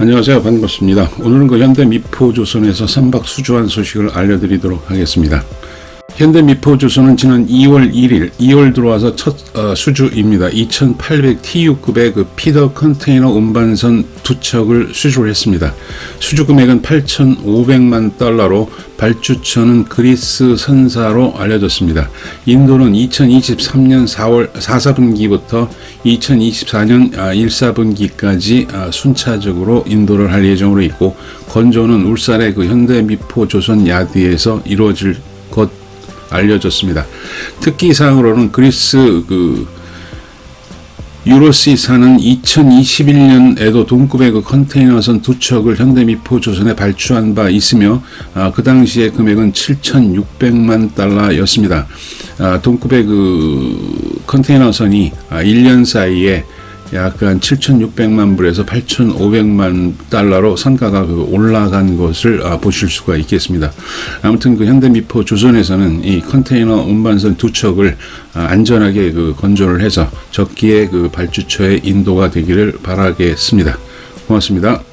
안녕하세요. 반갑습니다. 오늘은 그 현대 미포조선에서 선박 수주한 소식을 알려드리도록 하겠습니다. 현대 미포조선은 지난 2월 1일, 2월 들어와서 첫 어, 수주입니다. 2800TU급의 그 피더 컨테이너 운반선 두 척을 수주를 했습니다. 수주 금액은 8,500만 달러로 발주처는 그리스 선사로 알려졌습니다. 인도는 2023년 4월 4, 4분기부터 2024년 1, 4분기까지 순차적으로 인도를 할 예정으로 있고 건조는 울산의 그 현대 미포 조선 야드에서 이루어질 것 알려졌습니다. 특기사항으로는 그리스 그 유로시사는 2021년에도 동급의 그 컨테이너선 두 척을 현대미포 조선에 발주한 바 있으며 아, 그 당시의 금액은 7,600만 달러였습니다. 아, 동급의 그 컨테이너선이 아, 1년 사이에 약간 7,600만 불에서 8,500만 달러로 상가가 그 올라간 것을 아, 보실 수가 있겠습니다. 아무튼 그 현대미포 조선에서는 이 컨테이너 운반선 두 척을 아, 안전하게 그 건조를 해서 적기에 그 발주처의 인도가 되기를 바라겠습니다. 고맙습니다.